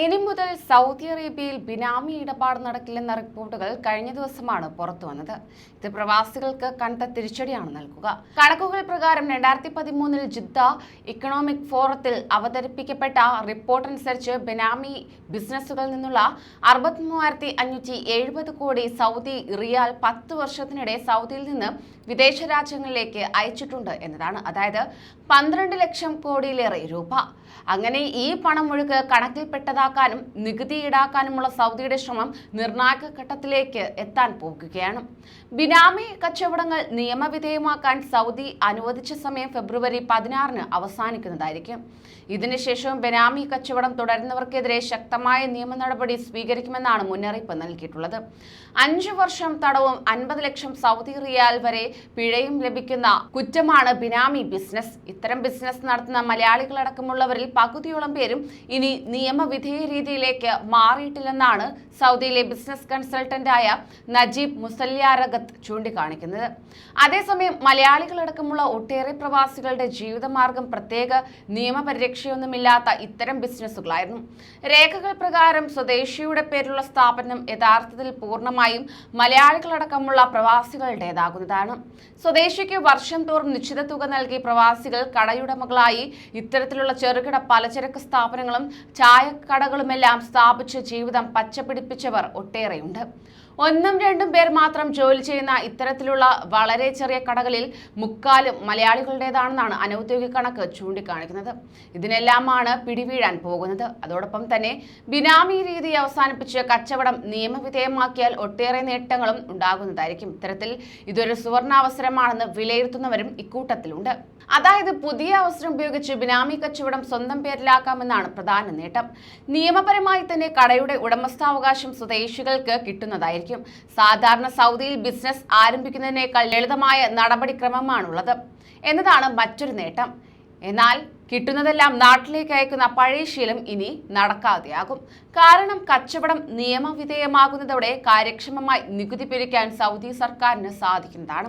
ഇനി മുതൽ സൗദി അറേബ്യയിൽ ബിനാമി ഇടപാട് നടക്കില്ലെന്ന റിപ്പോർട്ടുകൾ കഴിഞ്ഞ ദിവസമാണ് പുറത്തു വന്നത്. ഇത് പ്രവാസികൾക്ക് കണ്ട തിരിച്ചടിയാണ് നൽകുക. കണക്കുകൾ പ്രകാരം രണ്ടായിരത്തി പതിമൂന്നിൽ ജിദ്ദ ഇക്കണോമിക് ഫോറത്തിൽ അവതരിപ്പിക്കപ്പെട്ട റിപ്പോർട്ട് അനുസരിച്ച് ബിനാമി ബിസിനസ്സുകളിൽ നിന്നുള്ള അറുപത്തി മൂവായിരത്തി അഞ്ഞൂറ്റി എഴുപത് കോടി സൗദി റിയാൽ പത്ത് വർഷത്തിനിടെ സൗദിയിൽ നിന്ന് വിദേശ രാജ്യങ്ങളിലേക്ക് അയച്ചിട്ടുണ്ട് എന്നതാണ്. അതായത് പന്ത്രണ്ട് ലക്ഷം കോടിയിലേറെ രൂപ. അങ്ങനെ ഈ പണമൊഴുക്ക് കണക്കിൽപ്പെട്ടതാക്കാനും നികുതി ഈടാക്കാനുമുള്ള സൗദിയുടെ ശ്രമം നിർണായക ഘട്ടത്തിലേക്ക് എത്താൻ പോകുകയാണ്. ബിനാമി കച്ചവടങ്ങൾ നിയമവിധേയമാക്കാൻ സൗദി അനുവദിച്ച സമയം ഫെബ്രുവരി പതിനാറിന് അവസാനിക്കുന്നതായിരിക്കും. ഇതിനുശേഷവും ബിനാമി കച്ചവടം തുടരുന്നവർക്കെതിരെ ശക്തമായ നിയമ നടപടി സ്വീകരിക്കുമെന്നാണ് മുന്നറിയിപ്പ് നൽകിയിട്ടുള്ളത്. അഞ്ചു വർഷം തടവും അൻപത് ലക്ഷം സൗദി റിയാൽ വരെ പിഴയും ലഭിക്കുന്ന കുറ്റമാണ് ബിനാമി ബിസിനസ്. ഇത്തരം ബിസിനസ് നടത്തുന്ന മലയാളികളടക്കമുള്ളവരിൽ പകുതിയോളം പേരും ഇനി നിയമവിധേയ രീതിയിലേക്ക് മാറിയിട്ടില്ലെന്നാണ് സൗദിയിലെ ബിസിനസ് കൺസൾട്ടന്റായ നജീബ് മുസല്യാരഗത്ത് ചൂണ്ടിക്കാണിക്കുന്നത്. അതേസമയം മലയാളികളടക്കമുള്ള ഒട്ടേറെ പ്രവാസികളുടെ ജീവിതമാർഗം പ്രത്യേക നിയമപരിരക്ഷയൊന്നുമില്ലാത്ത ഇത്തരം ബിസിനസ്സുകളായിരുന്നു. രേഖകൾ പ്രകാരം സ്വദേശിയുടെ പേരിലുള്ള സ്ഥാപനം യഥാർത്ഥത്തിൽ പൂർണമായും മലയാളികളടക്കമുള്ള പ്രവാസികളുടേതാകുന്നതാണ്. സ്വദേശിക്ക് വർഷം തോറും നിശ്ചിത തുക നൽകി പ്രവാസികൾ കടയുടമകളായി ഇത്തരത്തിലുള്ള ചെറുകിട പലചരക്ക് സ്ഥാപനങ്ങളും ചായക്കടകളുമെല്ലാം സ്ഥാപിച്ച് ജീവിതം പച്ചപിടിപ്പിച്ചവർ ഒട്ടേറെയുണ്ട്. ഒന്നും രണ്ടും പേർ മാത്രം ജോലി ചെയ്യുന്ന ഇത്തരത്തിലുള്ള വളരെ ചെറിയ കടകളിൽ മുക്കാലും മലയാളികളുടേതാണെന്നാണ് അനൌദ്യോഗിക കണക്ക് ചൂണ്ടിക്കാണിക്കുന്നത്. ഇതിനെല്ലാമാണ് പിടിവീഴാൻ പോകുന്നത്. അതോടൊപ്പം തന്നെ ബിനാമി രീതി അവസാനിപ്പിച്ച് കച്ചവടം നിയമവിധേയമാക്കിയാൽ ഒട്ടേറെ നേട്ടങ്ങളും ഉണ്ടാകുന്നതായിരിക്കും. ഇത്തരത്തിൽ ഇതൊരു സുവർണാവസരമാണെന്ന് വിലയിരുത്തുന്നവരും ഇക്കൂട്ടത്തിലുണ്ട്. അതായത് പുതിയ അവസരം ഉപയോഗിച്ച് ബിനാമി കച്ചവടം സ്വന്തം പേരിലാക്കാമെന്നാണ് പ്രധാന നേട്ടം. നിയമപരമായി തന്നെ കടയുടെ ഉടമസ്ഥാവകാശം സ്വദേശികൾക്ക് കിട്ടുന്നതായിരിക്കും. സാധാരണ സൗദിയിൽ ബിസിനസ് ആരംഭിക്കുന്നതിനേക്കാൾ ലളിതമായ നടപടിക്രമമാണുള്ളത്. എന്നതാണ് മറ്റൊരു നേട്ടം. എന്നാൽ കിട്ടുന്നതെല്ലാം നാട്ടിലേക്ക് അയക്കുന്ന പഴയ ശീലം ഇനി നടക്കാതെയാകും. കാരണം കച്ചവടം നിയമവിധേയമാകുന്നതോടെ കാര്യക്ഷമമായി നികുതി പിരിക്കാൻ സൗദി സർക്കാരിന് സാധിക്കുന്നതാണ്.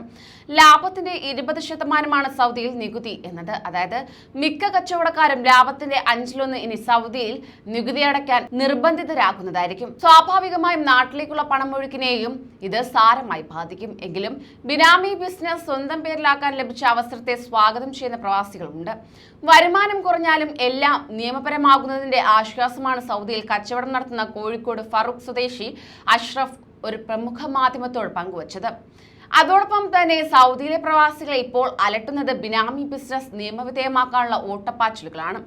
ലാഭത്തിന്റെ ഇരുപത് ശതമാനമാണ് സൗദിയിൽ നികുതി എന്നത്. അതായത് മിക്ക കച്ചവടക്കാരും ലാഭത്തിന്റെ അഞ്ചിലൊന്ന് ഇനി സൗദിയിൽ നികുതി അടയ്ക്കാൻ നിർബന്ധിതരാകുന്നതായിരിക്കും. സ്വാഭാവികമായും നാട്ടിലേക്കുള്ള പണമൊഴുക്കിനെയും ഇത് സാരമായി ബാധിക്കും. എങ്കിലും ബിനാമി ബിസിനസ് സ്വന്തം പേരിലാക്കാൻ ലഭിച്ച അവസരത്തെ സ്വാഗതം ചെയ്യുന്ന പ്രവാസികളുണ്ട്. വരുമാനം കുറഞ്ഞാലും എല്ലാം നിയമപരമാകുന്നതിന്റെ ആശ്വാസമാണ് സൗദിയിൽ കച്ചവടം നടത്തുന്ന കോഴിക്കോട് ഫറൂഖ് സ്വദേശി അഷ്റഫ് ഒരു പ്രമുഖ മാധ്യമത്തോട് പങ്കുവച്ചത്. അതോടൊപ്പം തന്നെ സൗദിയിലെ പ്രവാസികളെ ഇപ്പോൾ അലട്ടുന്നത് ബിനാമി ബിസിനസ് നിയമവിധേയമാക്കാനുള്ള ഓട്ടപ്പാച്ചിലുകളാണ്.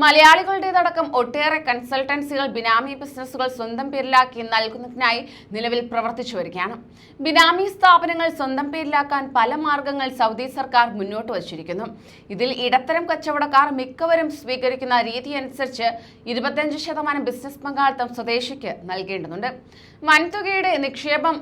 മലയാളികളുടേതടക്കം ഒട്ടേറെ കൺസൾട്ടൻസികൾ ബിനാമി ബിസിനസ്സുകൾ സ്വന്തം പേരിലാക്കി നൽകുന്നതിനായി നിലവിൽ പ്രവർത്തിച്ചു വരികയാണ്. ബിനാമി സ്ഥാപനങ്ങൾ സ്വന്തം പേരിലാക്കാൻ പല മാർഗങ്ങൾ സൗദി സർക്കാർ മുന്നോട്ട് വച്ചിരിക്കുന്നു. ഇതിൽ ഇടത്തരം കച്ചവടക്കാർ മിക്കവരും സ്വീകരിക്കുന്ന രീതി അനുസരിച്ച് ഇരുപത്തിയഞ്ച് ശതമാനം ബിസിനസ് പങ്കാളിത്തം സ്വദേശിക്ക് നൽകേണ്ടതുണ്ട്. വൻതുകയുടെ നിക്ഷേപം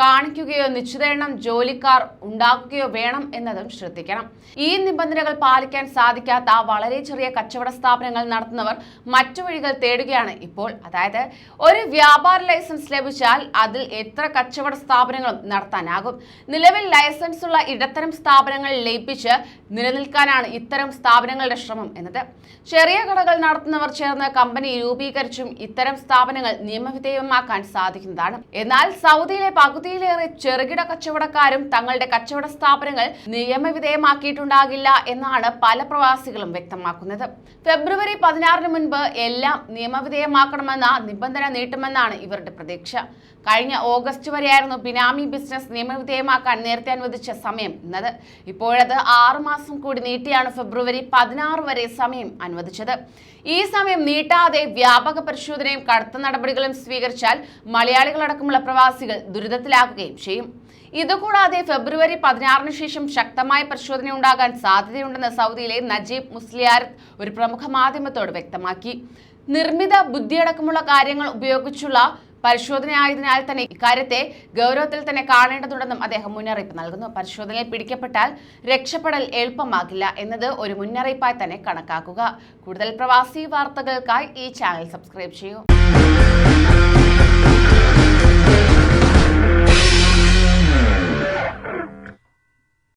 കാണിക്കുകയോ നിശ്ചിത എണ്ണം ജോലിക്കാർ ഉണ്ടാക്കുകയോ വേണം എന്നതും ശ്രദ്ധിക്കണം. ഈ നിബന്ധനകൾ പാലിക്കാൻ സാധിക്കാത്ത വളരെ ചെറിയ കച്ചവട സ്ഥാപനങ്ങൾ നടത്തുന്നവർ മറ്റു വഴികൾ തേടുകയാണ് ഇപ്പോൾ. അതായത് ഒരു വ്യാപാര ലൈസൻസ് ലഭിച്ചാൽ അതിൽ എത്ര കച്ചവട സ്ഥാപനങ്ങളും നടത്താനാകും. നിലവിൽ ലൈസൻസ് ഉള്ള ഇടത്തരം സ്ഥാപനങ്ങൾ ലയിപ്പിച്ച് നിലനിൽക്കാനാണ് ഇത്തരം സ്ഥാപനങ്ങളുടെ ശ്രമം എന്നത്. ചെറിയ കടകൾ നടത്തുന്നവർ ചേർന്ന് കമ്പനി രൂപീകരിച്ചും ഇത്തരം സ്ഥാപനങ്ങൾ നിയമവിധേയമാക്കാൻ സാധിക്കുന്നതാണ്. എന്നാൽ സൗദിയിലെ പകുതിയിലേറെ ചെറുകിട കച്ചവടക്കാരും തങ്ങളുടെ കച്ചവട സ്ഥാപനങ്ങൾ നിയമവിധേയമാക്കിയിട്ടുണ്ടാകില്ല എന്നാണ് പല പ്രവാസികളും വ്യക്തമാക്കുന്നത്. ഫെബ്രുവരി പതിനാറിന് മുൻപ് എല്ലാം നിയമവിധേയമാക്കണമെന്ന നിബന്ധന നീട്ടുമെന്നാണ് ഇവരുടെ പ്രതീക്ഷ. കഴിഞ്ഞ ഓഗസ്റ്റ് വരെയായിരുന്നു ബിനാമി ബിസിനസ് നിയമവിധേയമാക്കാൻ നേരത്തെ അനുവദിച്ച സമയം എന്നത് ഇപ്പോഴത് ആറുമാസം കൂടി നീട്ടിയാണ് ഫെബ്രുവരി പതിനാറ് വരെ സമയം അനുവദിച്ചത്. ഈ സമയം നീട്ടാതെ വ്യാപക പരിശോധനയും കടുത്ത നടപടികളും സ്വീകരിച്ചാൽ മലയാളികളടക്കമുള്ള പ്രവാസികൾ ദുരിതത്തിലാകുകയും ചെയ്യും. ഇതുകൂടാതെ ഫെബ്രുവരി പതിനാറിന് ശേഷം ശക്തമായ പരിശോധന ഉണ്ടാകാൻ സാധ്യതയുണ്ടെന്ന് സൗദിയിലെ നജീബ് മുസ്ലിയാർ ഒരു പ്രമുഖ മാധ്യമത്തോട് വ്യക്തമാക്കി. നിർമ്മിത ബുദ്ധിയടക്കമുള്ള കാര്യങ്ങൾ ഉപയോഗിച്ചുള്ള പരിശോധനയായതിനാൽ തന്നെ ഇക്കാര്യത്തെ ഗൗരവത്തിൽ തന്നെ കാണേണ്ടതുണ്ടെന്നും അദ്ദേഹം മുന്നറിയിപ്പ് നൽകുന്നു. പരിശോധനയിൽ പിടിക്കപ്പെട്ടാൽ രക്ഷപ്പെടൽ എളുപ്പമാകില്ല എന്നത് ഒരു മുന്നറിയിപ്പായി തന്നെ കണക്കാക്കുക. കൂടുതൽ പ്രവാസി വാർത്തകൾക്കായി ഈ ചാനൽ സബ്സ്ക്രൈബ് ചെയ്യൂ.